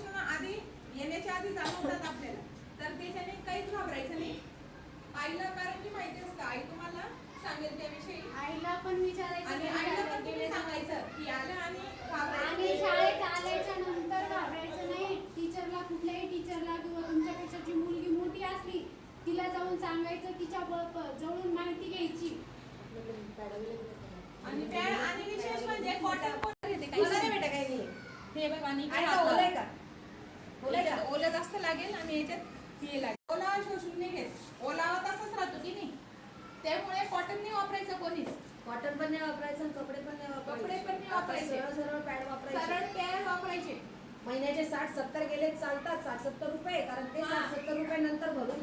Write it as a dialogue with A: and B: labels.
A: लक्षण आधी येण्याच्या आधी जाणवतात आपल्याला. तर त्याच्याने काहीच घाबरायचं नाही. आईला कारण की माहिती असतं आई तुम्हाला सांगेल त्याविषयी.
B: आईला पण विचारायचं आणि आईला पण तुम्ही
A: सांगायचं की आलं आणि आणि
B: जी मुलगी मोठी असली तिला जाऊन सांगायचं तिच्या जवळून माहिती घ्यायची.
C: आणि त्या आणि विशेष म्हणजे कॉटन
A: कोण घेते काही नाही
C: काही नाही.
A: हे बघ आणि
C: का? ओलं
A: जास्त लागेल आणि याच्यात हे लागेल. ओला शोषून नाही घेत ओलावा तसाच राहतो की नाही? त्यामुळे कॉटन नाही वापरायचं कोणीच.
C: कॉटन पण नाही वापरायचं कपडे पण नाही कपडे पण नाही वापरायचे. सरळ सरळ पॅड वापरायचे. सरळ
A: पॅड वापरायचे.
C: महिन्याचे साठ सत्तर गेले चालतात साठ सत्तर रुपये कारण ते. साठ सत्तर रुपये नंतर भरून